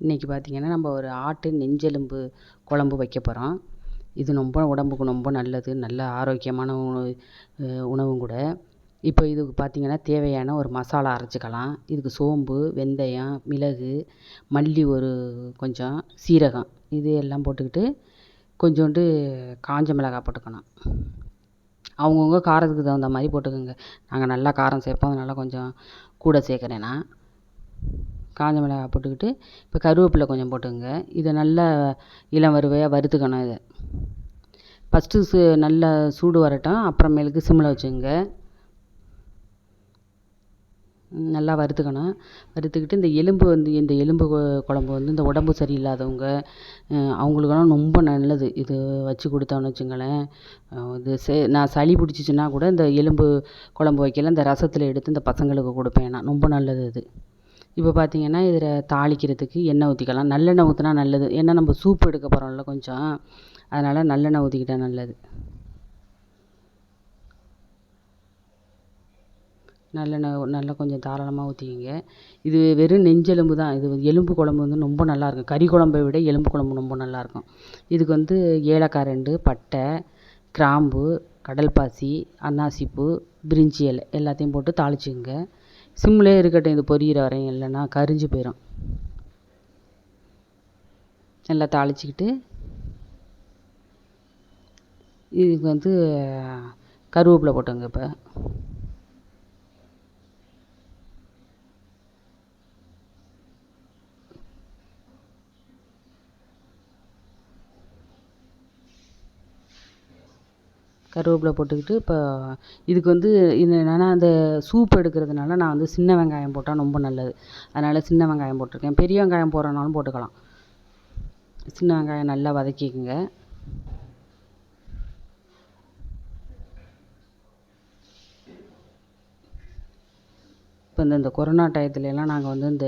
இன்றைக்கி பார்த்திங்கன்னா நம்ம ஒரு ஆட்டு நெஞ்செலும்பு குழம்பு வைக்க போகிறோம் இது ரொம்ப உடம்புக்கு ரொம்ப நல்லது நல்ல ஆரோக்கியமான உணவு உணவும் கூட. இப்போ இதுக்கு பார்த்திங்கன்னா தேவையான ஒரு மசாலா அரைச்சிக்கலாம். இதுக்கு சோம்பு வெந்தயம் மிளகு மல்லி ஒரு கொஞ்சம் சீரகம் இது எல்லாம் போட்டுக்கிட்டு கொஞ்சோண்டு காஞ்ச மிளகாய் போட்டுக்கணும். அவங்கவுங்க காரத்துக்கு தகுந்த மாதிரி போட்டுக்கோங்க. நாங்கள் நல்லா காரம் சேர்ப்போம் அதனால் கொஞ்சம் கூட சேர்க்குறேன் நான். காஞ்ச மிளகாய் போட்டுக்கிட்டு இப்போ கருவேப்பிலை கொஞ்சம் போட்டுக்கோங்க. இதை நல்லா இளம் வறுவையாக வறுத்துக்கணும் இதை. ஃபஸ்ட்டு சு நல்லா சூடு வரட்டும் அப்புறமேலுக்கு சிம்மில் வச்சுக்கோங்க. நல்லா வறுத்துக்கணும். வறுத்துக்கிட்டு இந்த எலும்பு வந்து இந்த எலும்பு குழம்பு வந்து இந்த உடம்பு சரியில்லாதவங்க அவங்களுக்கெல்லாம் ரொம்ப நல்லது. இது வச்சு கொடுத்தோன்னு வச்சுங்களேன். இது சே நான் சளி பிடிச்சிச்சின்னா கூட இந்த எலும்பு குழம்பு வைக்கல இந்த ரசத்தில் எடுத்து இந்த பசங்களுக்கு கொடுப்பேன் நான். ரொம்ப நல்லது இது இப்போ பார்த்திங்கன்னா இதில் தாளிக்கிறதுக்கு எண்ணெய் ஊற்றிக்கலாம் நல்லெண்ணெய் ஊற்றினா நல்லது. ஏன்னா நம்ம சூப் எடுக்க போகிறோம்ல கொஞ்சம். அதனால் நல்லெண்ணெய் ஊற்றிக்கிட்டா நல்லது. நல்லெண்ணெய் நல்லா கொஞ்சம் தாராளமாக ஊற்றிக்கிங்க இது வெறும் நெஞ்செலும்பு தான். இது எலும்பு குழம்பு வந்து ரொம்ப நல்லாயிருக்கும் கறி குழம்பை விட எலும்பு குழம்பு ரொம்ப நல்லாயிருக்கும் இதுக்கு வந்து ஏலக்காய் ரெண்டு பட்டை கிராம்பு கடல்பாசி அன்னாசிப்பூ பிரிஞ்சி இலை எல்லாத்தையும் போட்டு தாளிச்சுக்கோங்க. சிம்மிலே இருக்கட்டும் இது பொரியிற வரையும் இல்லைன்னா கரிஞ்சு போயிடும் நல்லா தாளிச்சிக்கிட்டு இதுக்கு வந்து கருவேப்பிலை போட்டுங்க இப்போ. கருவேப்பிலை போட்டுக்கிட்டு இப்போ இதுக்கு வந்து இது என்னென்னா அந்த சூப் எடுக்கிறதுனால நான் வந்து சின்ன வெங்காயம் போட்டால் ரொம்ப நல்லது. அதனால் சின்ன வெங்காயம் போட்டிருக்கேன். பெரிய வெங்காயம் போடுறனாலும் போட்டுக்கலாம். சின்ன வெங்காயம் நல்லா வதக்கிக்கோங்க. இப்போ இந்த இந்த கொரோனா டயத்துலலாம் நாங்கள் வந்து இந்த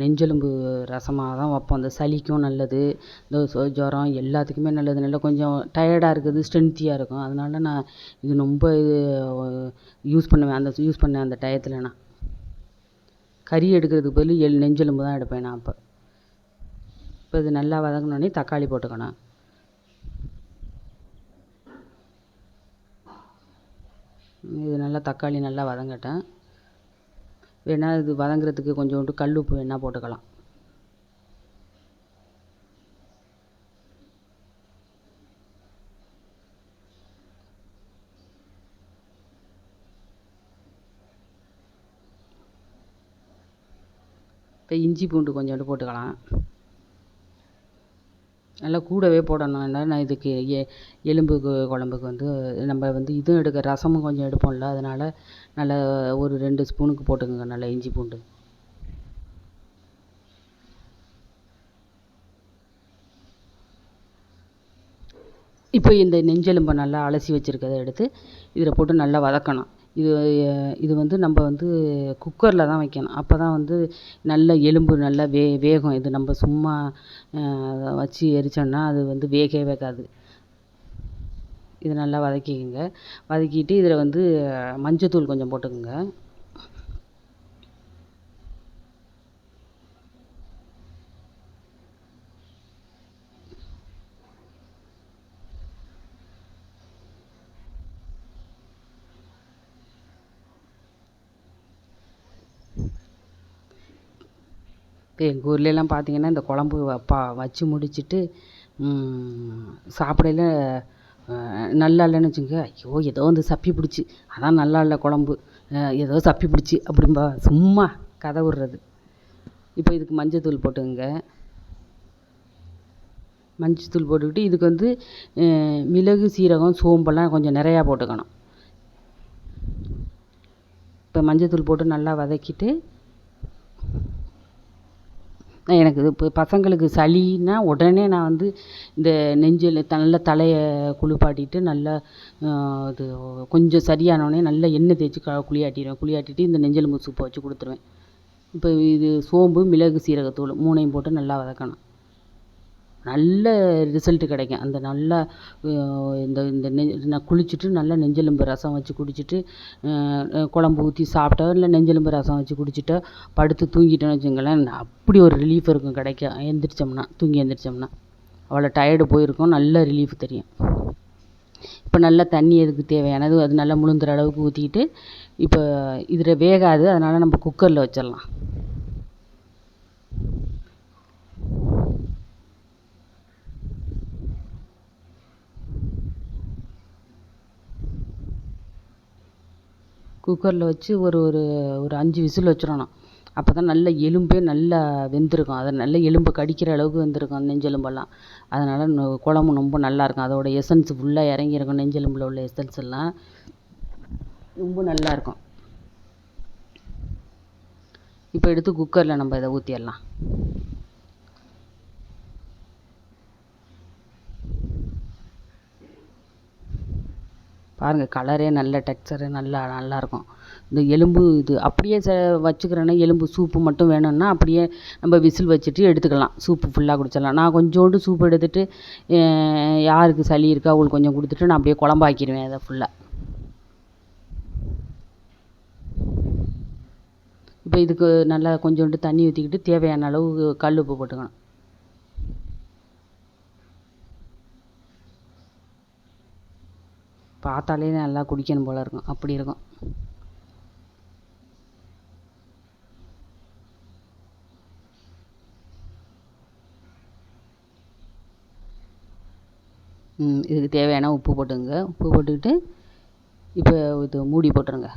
நெஞ்செலும்பு ரசமாக தான் வைப்போம். இந்த சளிக்கும் நல்லது இந்த ஜுரம் எல்லாத்துக்குமே நல்லது. நல்லா கொஞ்சம் டயர்டாக இருக்குது ஸ்ட்ரென்த்தியாக இருக்கும். அதனால நான் இது ரொம்ப இது யூஸ் பண்ணுவேன். அந்த யூஸ் பண்ணேன் அந்த டயத்தில் நான். கறி எடுக்கிறதுக்கு பதில் எல் நெஞ்செலும்பு தான் எடுப்பேன் நான் அப்போ. இப்போ இது நல்லா வதங்கினோடனே தக்காளி போட்டுக்கணும் இது நல்லா தக்காளி நல்லா வதங்கட்டேன் வேணால் இது வதங்குறதுக்கு கொஞ்சோண்டு கல் உப்பு வேணால் போட்டுக்கலாம். இப்போ இஞ்சி பூண்டு கொஞ்சோண்டு போட்டுக்கலாம். நல்லா கூடவே போடணும். ஏன்னா நான் இதுக்கு எ எலும்பு குழம்புக்கு வந்து நம்ம வந்து இதுவும் எடுக்க ரசமும் கொஞ்சம் எடுப்போம்ல. அதனால் நல்லா ஒரு ரெண்டு ஸ்பூனுக்கு போட்டுக்கோங்க. நல்லா இஞ்சி பூண்டு. இப்போ இந்த நெஞ்செலும்பை நல்லா அலசி வச்சுருக்கதை எடுத்து இதில் போட்டு நல்லா வதக்கணும். இது இது வந்து நம்ம வந்து குக்கரில் தான் வைக்கணும். அப்போ தான் வந்து நல்ல எலும்பு நல்லா வே வேகும். இது நம்ம சும்மா வச்சு எரித்தோம்னா அது வந்து வேகவே வேகாது. இது நல்லா வதக்கிக்கோங்க. வதக்கிட்டு இதில் வந்து மஞ்சத்தூள் கொஞ்சம் போட்டுக்கோங்க. இப்போ எங்கள் ஊர்லெலாம் பார்த்திங்கன்னா இந்த குழம்பு வைப்பா வச்சு முடிச்சுட்டு சாப்பிடையில நல்லா இல்லைன்னு வச்சுக்கோங்க. ஐயோ ஏதோ வந்து சப்பி பிடிச்சி. அதான் நல்லா இல்லை குழம்பு. ஏதோ சப்பி பிடிச்சி அப்படிம்பா. சும்மா கதை விட்றது. இப்போ இதுக்கு மஞ்சத்தூள் போட்டுக்கோங்க. மஞ்சத்தூள் போட்டுக்கிட்டு இதுக்கு வந்து மிளகு சீரகம் சோம்பெல்லாம் கொஞ்சம் நிறையா போட்டுக்கணும். இப்போ மஞ்சத்தூள் போட்டு நல்லா வதக்கிட்டு எனக்கு இது இப்போ பசங்களுக்கு சளின்னா உடனே நான் வந்து இந்த நெஞ்சில் நல்ல தலையை குளிப்பாட்டிட்டு நல்லா இது கொஞ்சம் சரியானோடனே நல்லா எண்ணெய் தேய்ச்சி க குளியாட்டிடுவேன். குளியாட்டிட்டு இந்த நெஞ்செலும்பு சூப்பை வச்சு கொடுத்துருவேன். இப்போ இது சோம்பு மிளகு சீரகத்தூள் மூணையும் போட்டு நல்லா வதக்கணும். நல்ல ரிசல்ட்டு கிடைக்கும். அந்த நல்லா இந்த இந்த நெ நான் குளிச்சுட்டு நல்லா நெஞ்செலும்பு ரசம் வச்சு குடிச்சிட்டு குழம்பு ஊற்றி சாப்பிட்டா இல்லை நெஞ்செலும்பு ரசம் வச்சு குடிச்சிட்டா படுத்து தூங்கிட்டோன்னு வச்சுங்களேன் அப்படி ஒரு ரிலீஃப் இருக்கும் கிடைக்கும். எழுந்திரிச்சோம்னா தூங்கி எழுந்திரிச்சோம்னா அவ்வளோ டயர்டு போயிருக்கும். நல்ல ரிலீஃப் தெரியும். இப்போ நல்லா தண்ணி எதுக்கு தேவையானது அது நல்லா முழுந்துற அளவுக்கு ஊற்றிக்கிட்டு இப்போ இதில் வேகாது. அதனால் நம்ம குக்கரில் வச்சிடலாம். குக்கரில் வச்சு ஒரு ஒரு ஒரு அஞ்சு விசில் வச்சிடணும். அப்போ தான் நல்ல எலும்பே நல்லா வெந்திருக்கும். அதை நல்ல எலும்பை கடிக்கிற அளவுக்கு வெந்திருக்கும் நெஞ்செலும்பெல்லாம். அதனால் குழம்பு ரொம்ப நல்லாயிருக்கும் அதோட எசன்ஸ் ஃபுல்லாக இறங்கியிருக்கும் நெஞ்செலும்பில் உள்ள எசன்ஸ் எல்லாம். ரொம்ப நல்லாயிருக்கும் இப்போ எடுத்து குக்கரில் நம்ம இதை ஊற்றிடலாம் பாருங்கள் கலரே நல்ல டெக்ஸ்சரு நல்லா நல்லாயிருக்கும் இந்த எலும்பு இது அப்படியே ச வச்சுக்கிறேன்னா எலும்பு சூப்பு மட்டும் வேணும்னா அப்படியே நம்ம விசில் வச்சுட்டு எடுத்துக்கலாம். சூப்பு ஃபுல்லாக குடிச்சிடலாம். நான் கொஞ்சோண்டு சூப் எடுத்துட்டு யாருக்கு சளி இருக்கோ அவங்களுக்கு கொஞ்சம் கொடுத்துட்டு நான் அப்படியே குழம்பாக்கிடுவேன் அதை ஃபுல்லாக இப்போ இதுக்கு நல்லா கொஞ்சோண்டு தண்ணி ஊற்றிக்கிட்டு தேவையான அளவு கல் உப்பு போட்டுக்கணும். பார்த்தாலே நல்லா குடிக்கணும் போல் இருக்கும். அப்படி இருக்கும். இதுக்கு தேவையான உப்பு போட்டுங்க உப்பு போட்டுக்கிட்டு இப்போ இது மூடி போட்டுருங்க.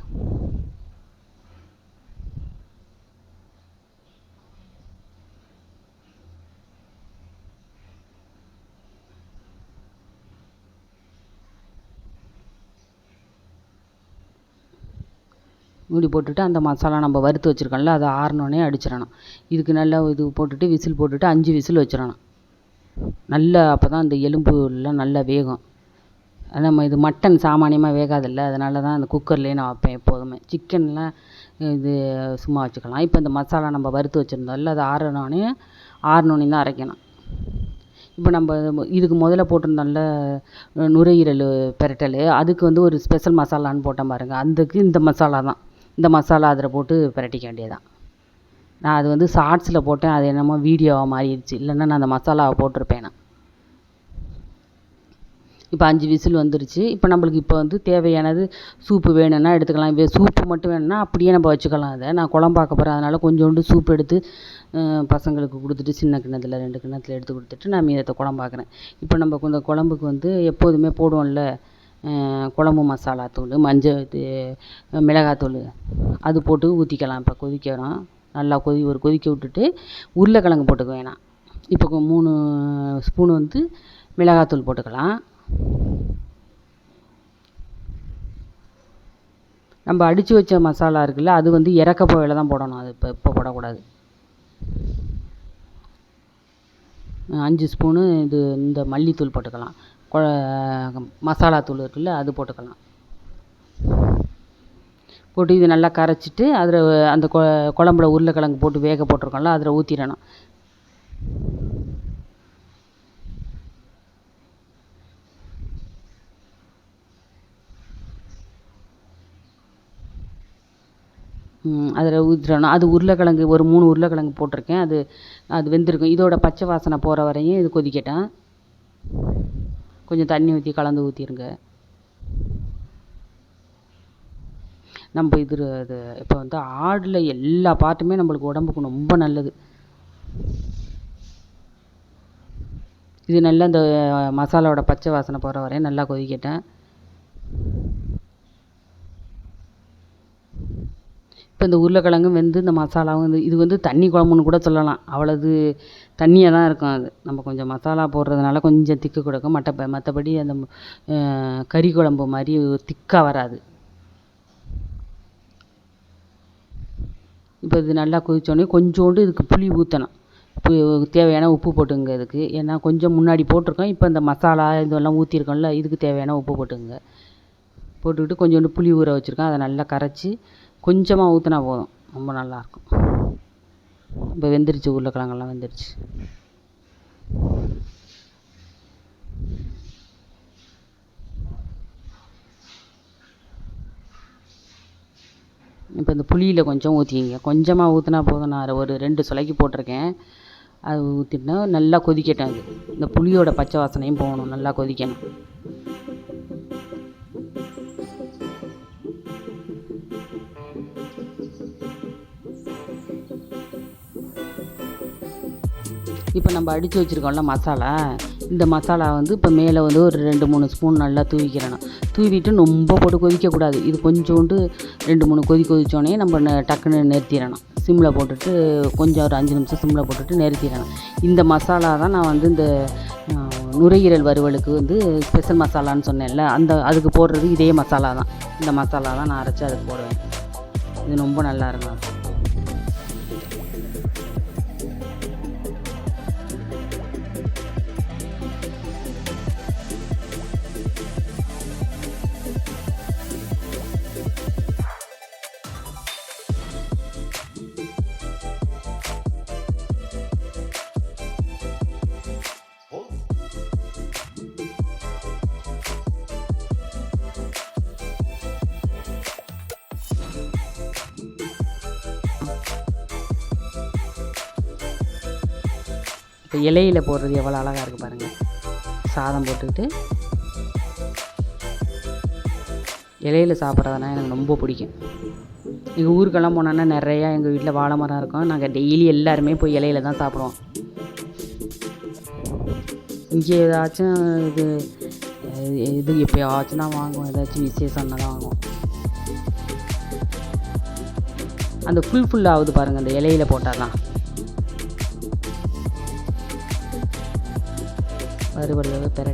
மூடி போட்டுட்டு அந்த மசாலா நம்ம வறுத்து வச்சுருக்கோம்ல அதை ஆறினோடனே அடிச்சிடணும். இதுக்கு நல்லா இது போட்டுட்டு விசில் போட்டுட்டு அஞ்சு விசில் வச்சிடணும். நல்லா அப்போ தான் அந்த எலும்புலாம் நல்லா வேகும். நம்ம இது மட்டன் சாமானியமாக வேகாதில்ல அதனால தான் அந்த குக்கர்லேயே நான் வைப்பேன் எப்போதுமே. சிக்கன்லாம் இது சும்மா வச்சுக்கலாம். இப்போ இந்த மசாலா நம்ம வறுத்து வச்சுருந்தோம்ல அது ஆறினோடனே ஆறினோடனே தான் அரைக்கணும். இப்போ நம்ம இதுக்கு முதல்ல போட்டிருந்தோம்ல நுரையீரல் பிரட்டல் அதுக்கு வந்து ஒரு ஸ்பெஷல் மசாலான்னு போட்டேன் பாருங்கள் அதுக்கு இந்த மசாலா தான். இந்த மசாலா அதில் போட்டு பிரட்டிக்க வேண்டியதுதான். நான் அது வந்து ஷார்ட்ஸில் போட்டேன் அது என்னமோ வீடியோவாக மாறிடுச்சு. இல்லைன்னா நான் அந்த மசாலாவை போட்டிருப்பேன் நான். இப்போ அஞ்சு விசில் வந்துருச்சு. இப்போ நம்மளுக்கு இப்போ வந்து தேவையானது சூப்பு வேணும்னா எடுத்துக்கலாம். இப்போ சூப்பு மட்டும் வேணும்னா அப்படியே நம்ம வச்சுக்கலாம் அதை. நான் குழம்பாக்க போகிறேன் அதனால் கொஞ்சோண்டு சூப் எடுத்து பசங்களுக்கு கொடுத்துட்டு சின்ன கிண்ணத்தில் ரெண்டு கிண்ணத்தில் எடுத்து கொடுத்துட்டு நான் மீதத்தை குழம்பாக்குறேன் இப்போ நம்ம கொஞ்சம் குழம்புக்கு வந்து எப்போதுமே போடுவோம்ல குழம்பு மசாலா தூள் மஞ்சள் இது மிளகாத்தூள் அது போட்டு ஊற்றிக்கலாம் இப்போ கொதிக்கணும் நல்லா கொதி ஒரு கொதிக்க விட்டுட்டு உருளைக்கிழங்கு போட்டுக்க வேணாம். இப்போ மூணு ஸ்பூன் வந்து மிளகாத்தூள் போட்டுக்கலாம். நம்ம அடித்து வச்ச மசாலா இருக்குல்ல அது வந்து இறக்க போகையில் தான் போடணும். அது இப்போ இப்போ போடக்கூடாது. அஞ்சு ஸ்பூனு இது இந்த மல்லித்தூள் போட்டுக்கலாம். கொ மசாலா தூள் இருக்குல்ல அது போட்டுக்கலாம். போட்டு இது நல்லா கரைச்சிட்டு அதில் அந்த கொ குழம்புல உருளைக்கிழங்கு போட்டு வேக போட்டிருக்கோம்ல அதில் ஊற்றிடணும் அதில் ஊற்றிடணும் அது உருளைக்கிழங்கு ஒரு மூணு உருளைக்கிழங்கு போட்டிருக்கேன். அது அது வெந்திருக்கும். இதோட பச்சை வாசனை போகிற வரையும் இது கொதிக்கட்டும். கொஞ்சம் தண்ணி ஊற்றி கலந்து ஊற்றிருங்க நம்ம இது அது இப்போ வந்து ஆடில் எல்லா பார்ட்டுமே நம்மளுக்கு உடம்புக்கு ரொம்ப நல்லது. இது நல்லா இந்த மசாலாவோட பச்சை வாசனை போகிற வரையும் நல்லா கொதிக்கட்டேன் இப்போ இந்த உருளைக்கிழங்கும் வெந்து இந்த மசாலாவும் வந்து இது வந்து தண்ணி குழம்புன்னு கூட சொல்லலாம். அவ்வளவு தண்ணியாக தான் இருக்கும் அது. நம்ம கொஞ்சம் மசாலா போடுறதுனால கொஞ்சம் திக்கு கொடுக்கும். மற்ற மற்றபடி அந்த கறி குழம்பு மாதிரி திக்காக வராது. இப்போ இது நல்லா கொதித்தோடனே கொஞ்சோண்டு இதுக்கு புளி ஊற்றணும் இப்போ தேவையான உப்பு போட்டுங்க இதுக்கு. ஏன்னா கொஞ்சம் முன்னாடி போட்டிருக்கோம். இப்போ இந்த மசாலா இதெல்லாம் ஊற்றிருக்கோம்ல இதுக்கு தேவையான உப்பு போட்டுங்க. போட்டுக்கிட்டு கொஞ்சோண்டு புளி ஊற வச்சுருக்கேன் அதை நல்லா கரைச்சி கொஞ்சமாக ஊற்றினா போதும். ரொம்ப நல்லாயிருக்கும் இப்போ வெந்துருச்சு உருளைக்கிழங்கெல்லாம் வெந்துருச்சு. இப்போ இந்த புளியில் கொஞ்சம் ஊற்றிங்க கொஞ்சமாக ஊற்றினா போதும். நான் ஒரு ரெண்டு சுலைக்கு போட்டிருக்கேன். அது ஊற்றிட்டேன் நல்லா கொதிக்கட்டும். அது இந்த புளியோட பச்சை வாசனையும் போகணும். நல்லா கொதிக்கணும். இப்போ நம்ம அடித்து வச்சுருக்கோம்ல மசாலா இந்த மசாலா வந்து இப்போ மேலே வந்து ஒரு ரெண்டு மூணு ஸ்பூன் நல்லா தூவிக்கிறணும். தூவிட்டு ரொம்ப போட்டு கொதிக்கக்கூடாது இது கொஞ்சோண்டு ரெண்டு மூணு கொதி கொதித்தோடனே நம்ம டக்குன்னு நிறுத்திடணும். சிம்மில் போட்டுட்டு கொஞ்சம் ஒரு அஞ்சு நிமிஷம் சிம்மில் போட்டுட்டு நிறுத்திடணும். இந்த மசாலா தான் நான் வந்து இந்த நுரையீரல் வறுவலுக்கு வந்து ஸ்பெஷல் மசாலான்னு சொன்னேன்ல அந்த அதுக்கு போடுறது இதே மசாலா தான். இந்த மசாலா தான் நான் அரைச்சி அதுக்கு போடுவேன். இது ரொம்ப நல்லா இருக்கும். இப்போ இலையில போடுறது எவ்வளோ அழகாக இருக்குது பாருங்கள் சாதம் போட்டுக்கிட்டு இலையில சாப்பிட்றதுனா எனக்கு ரொம்ப பிடிக்கும். எங்கள் ஊருக்கெல்லாம் போனோன்னா நிறையா எங்கள் வீட்டில் வாழை மரம் இருக்கும். நாங்கள் டெய்லி எல்லாருமே போய் இலையில தான் சாப்பிடுவோம். இங்கே ஏதாச்சும் இது இது எப்போயாச்சும் தான் வாங்குவோம். ஏதாச்சும் விசேஷம்னா தான் வாங்குவோம். அந்த ஃபுல் ஃபுல்லாகுது பாருங்கள் அந்த இலையில போட்டாலாம் വേറെ വെള്ളം പെരട്ടി